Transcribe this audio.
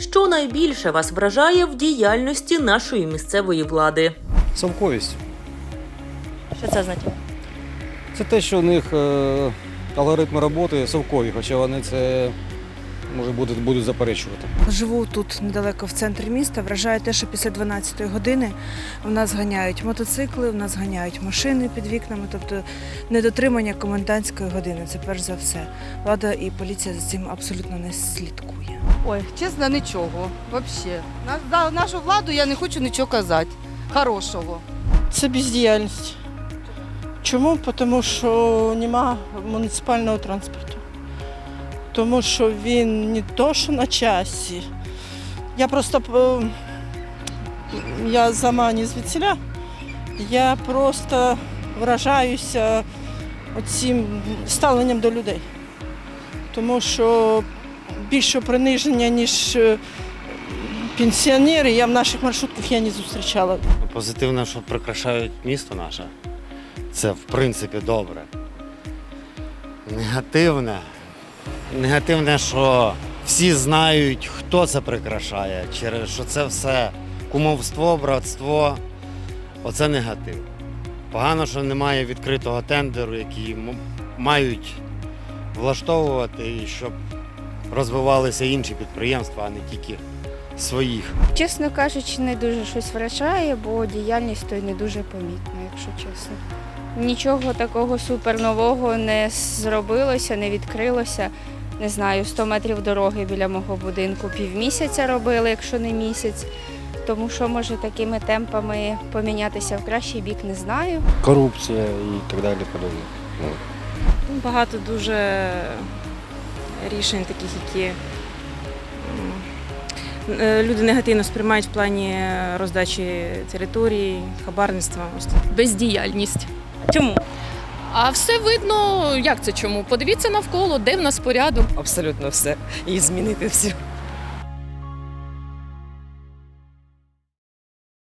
Що найбільше вас вражає в діяльності нашої місцевої влади? Совковість. Що це означає? Це те, що у них е, алгоритми роботи совкові, хоча вони це може будуть, будуть заперечувати. Живу тут недалеко в центрі міста. Вражає те, що після 12-ї години в нас ганяють мотоцикли, в нас ганяють машини під вікнами, тобто недотримання комендантської години. Це перш за все. Влада і поліція за цим абсолютно не слідкує. Ой, чесно, нічого. Взагалі. На, за нашу владу я не хочу нічого казати. Хорошого. Це бездіяльність. Чому? Тому що нема муніципального транспорту. Тому що він не то, що на часі. Я просто е, я сама не звідсіля, я просто вражаюся цим ставленням до людей. Тому що більше приниження, ніж е, пенсіонери, я в наших маршрутках я не зустрічала. Позитивне, що прикрашають місто наше. Це в принципі добре. Негативне. Негативне, що всі знають, хто це прикрашає, через що це все кумовство, братство. Оце негатив. Погано, що немає відкритого тендеру, який мають влаштовувати, і щоб розвивалися інші підприємства, а не тільки своїх. Чесно кажучи, не дуже щось вражає, бо діяльність то не дуже помітна, якщо чесно. Нічого такого супернового не зробилося, не відкрилося. Не знаю, 100 метрів дороги біля мого будинку півмісяця робили, якщо не місяць. Тому що може такими темпами помінятися в кращий бік, не знаю. корупція і так далі подобне. Ну, Багато дуже рішень таких, які е, люди негативно сприймають в плані роздачі території, хабарництва. Бездіяльність. Чому? А все видно, як це чому? Подивіться навколо, де в нас порядок. абсолютно все і змінити все.